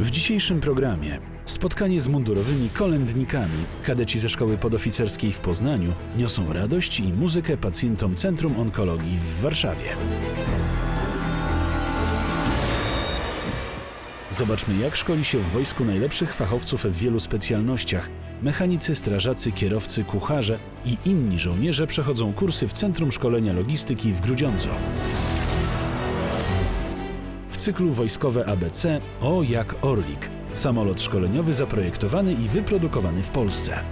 W dzisiejszym programie spotkanie z mundurowymi kolędnikami. Kadeci ze szkoły podoficerskiej w Poznaniu niosą radość i muzykę pacjentom Centrum Onkologii w Warszawie. Zobaczmy, jak szkoli się w wojsku najlepszych fachowców w wielu specjalnościach. Mechanicy, strażacy, kierowcy, kucharze i inni żołnierze przechodzą kursy w Centrum Szkolenia Logistyki w Grudziądzu. Cyklu Wojskowe ABC O jak Orlik. Samolot szkoleniowy zaprojektowany i wyprodukowany w Polsce.